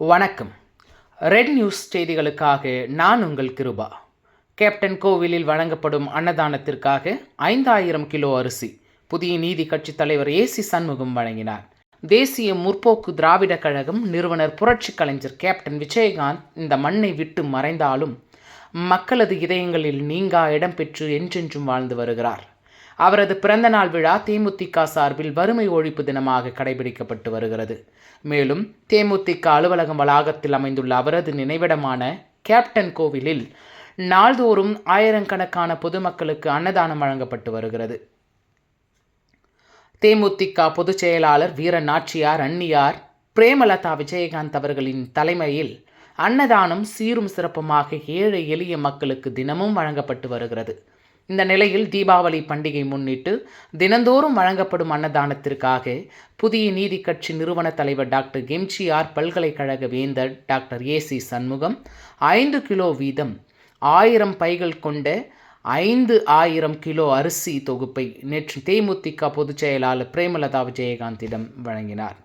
வணக்கம். Red news செய்திகளுக்காக நான் உங்கள் கிருபா. கேப்டன் கோவிலில் வழங்கப்படும் அன்னதானத்திற்காக ஐந்தாயிரம் கிலோ அரிசி புதிய நீதி கட்சித் தலைவர் ஏசி சண்முகம் வழங்கினார். தேசிய முற்போக்கு திராவிட கழகம் நிறுவனர் புரட்சி கலைஞர் கேப்டன் விஜயகாந்த் இந்த மண்ணை விட்டு மறைந்தாலும் மக்களது இதயங்களில் நீங்கா இடம்பெற்று என்றென்றும் வாழ்ந்து வருகிறார். அவரது பிறந்தநாள் விழா தேமுதிக சார்பில் வறுமை ஒழிப்பு தினமாக கடைபிடிக்கப்பட்டு வருகிறது. மேலும் தேமுதிக அலுவலகம் வளாகத்தில் அமைந்துள்ள அவரது நினைவிடமான கேப்டன் கோவிலில் நாள்தோறும் ஆயிரக்கணக்கான பொதுமக்களுக்கு அன்னதானம் வழங்கப்பட்டு வருகிறது. தேமுதிக பொதுச் செயலாளர் வீர நாச்சியார் அன்னியார் பிரேமலதா விஜயகாந்த் அவர்களின் தலைமையில் அன்னதானம் சீரும் சிறப்புமாக ஏழை எளிய மக்களுக்கு தினமும் வழங்கப்பட்டு வருகிறது. இந்த நிலையில் தீபாவளி பண்டிகை முன்னிட்டு தினந்தோறும் வழங்கப்படும் அன்னதானத்திற்காக புதிய நீதி கட்சி நிறுவன தலைவர் டாக்டர் எம்ஜிஆர் பல்கலைக்கழக வேந்தர் டாக்டர் ஏசி சண்முகம் ஐந்து கிலோ வீதம் ஆயிரம் பைகள் கொண்ட ஐந்து ஆயிரம் கிலோ அரிசி தொகுப்பை நேற்று தேமுதிக பொதுச் செயலாளர் பிரேமலதா விஜயகாந்திடம் வழங்கினார்.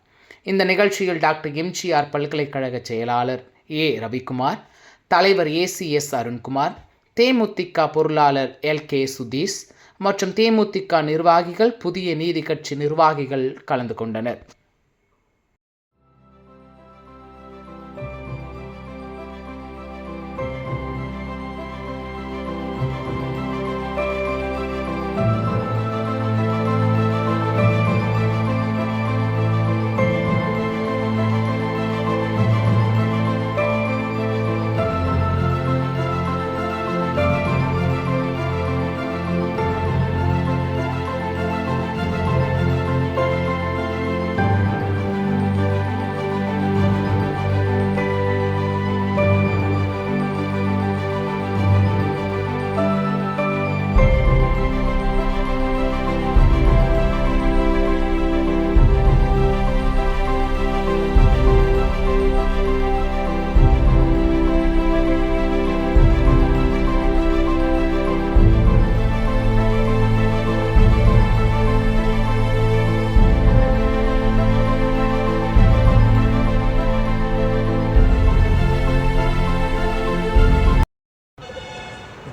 இந்த நிகழ்ச்சியில் டாக்டர் எம்ஜிஆர் பல்கலைக்கழக செயலாளர் ஏ ரவிக்குமார் தலைவர் ஏசிஎஸ் அருண்குமார் தேமுதிக பொருளாளர் எல். கே. சுதீஷ் மற்றும் தேமுதிக நிர்வாகிகள் புதிய நீதி கட்சி நிர்வாகிகள் கலந்து கொண்டனர்.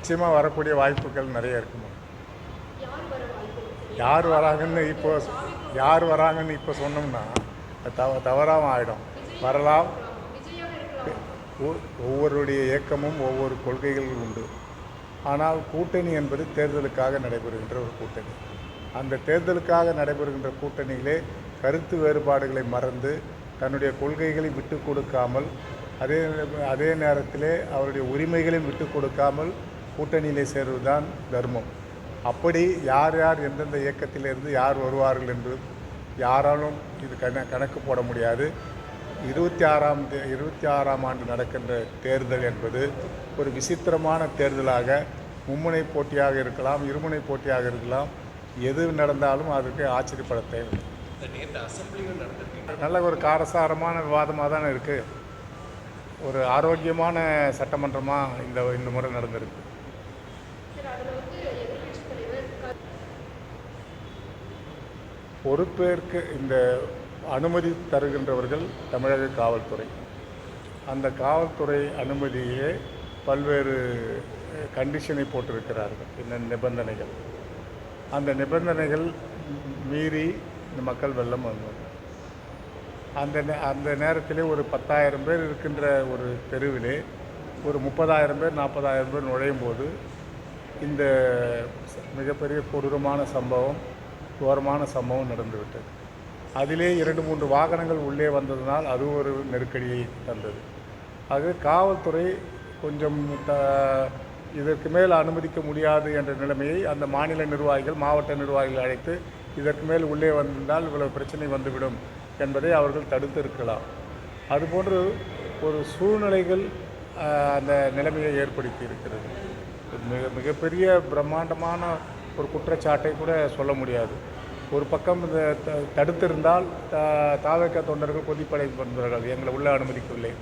நிச்சயமாக வரக்கூடிய வாய்ப்புகள் நிறைய இருக்குமா? யார் வராங்கன்னு இப்போ யார் வராங்கன்னு இப்போ சொன்னோம்னா தவ தவறாமல் ஆகிடும் வரலாம். ஒ- ஒவ்வொருடைய இயக்கமும் ஒவ்வொரு கொள்கைகள் உண்டு. ஆனால் கூட்டணி என்பது தேர்தலுக்காக நடைபெறுகின்ற ஒரு கூட்டணி. அந்த தேர்தலுக்காக நடைபெறுகின்ற கூட்டணியிலே கருத்து வேறுபாடுகளை மறந்து தன்னுடைய கொள்கைகளை விட்டு கொடுக்காமல் அதே அதே நேரத்திலே அவருடைய உரிமைகளையும் விட்டு கொடுக்காமல் கூட்டணியிலே சேர்வதுதான் தர்மம். அப்படி யார் யார் எந்தெந்த இயக்கத்திலிருந்து யார் வருவார்கள் என்று யாராலும் இது கண கணக்கு போட முடியாது. இருபத்தி ஆறாம் தே இருபத்தி ஆறாம் ஆண்டு நடக்கின்ற தேர்தல் என்பது ஒரு விசித்திரமான தேர்தலாக மும்முனை போட்டியாக இருக்கலாம் இருமுனை போட்டியாக இருக்கலாம் எது நடந்தாலும் அதற்கு ஆச்சரியப்பட தேவை நல்ல ஒரு காரசாரமான விவாதமாக தானே இருக்குது ஒரு ஆரோக்கியமான சட்டமன்றமாக இந்த இந்த முறை நடந்திருக்கு. பொறுப்பேற்க இந்த அனுமதி தருகின்றவர்கள் தமிழக காவல்துறை. அந்த காவல்துறை அனுமதியே பல்வேறு கண்டிஷனை போட்டிருக்கிறார்கள். என்ன நிபந்தனைகள். அந்த நிபந்தனைகள் மீறி இந்த மக்கள் வெள்ளம் வந்தது அந்த நே- அந்த நேரத்திலே ஒரு பத்தாயிரம் பேர் இருக்கின்ற ஒரு தெருவிலே ஒரு முப்பதாயிரம் பேர் நாற்பதாயிரம் பேர் நுழையும் போது இந்த மிகப்பெரிய கொடூரமான சம்பவம் கோரமான சம்பவம் நடந்துவிட்டது. அதிலே இரண்டு மூன்று வாகனங்கள் உள்ளே வந்ததினால் அது ஒரு நெருக்கடியை தந்தது. ஆக காவல்துறை கொஞ்சம் த இதற்கு மேல் அனுமதிக்க முடியாது என்ற நிலைமையை அந்த மாநில நிர்வாகிகள் மாவட்ட நிர்வாகிகள் அழைத்து இதற்கு மேல் உள்ளே வந்திருந்தால் இவ்வளவு பிரச்சனை வந்துவிடும் என்பதை அவர்கள் தடுத்திருக்கலாம் அதுபோன்று ஒரு சூழ்நிலைகள் அந்த நிலைமையை ஏற்படுத்தி இருக்கிறது. மிக மிகப்பெரிய பிரம்மாண்டமான ஒரு குற்றச்சாட்டை கூட சொல்ல முடியாது. ஒரு பக்கம் இந்த த- தடுத்திருந்தால் த- தாவக தொண்டர்கள் கொதிப்படை வந்தவர்கள் எங்களை உள்ளே அனுமதிக்கவில்லை.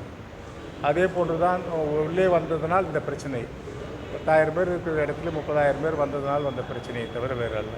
அதே போன்று தான் உள்ளே வந்ததனால் இந்த பிரச்சனை. பத்தாயிரம் பேர் இருக்கிற இடத்துல முப்பதாயிரம் பேர் வந்ததனால் வந்த பிரச்சனையை தவிர வேறு அல்ல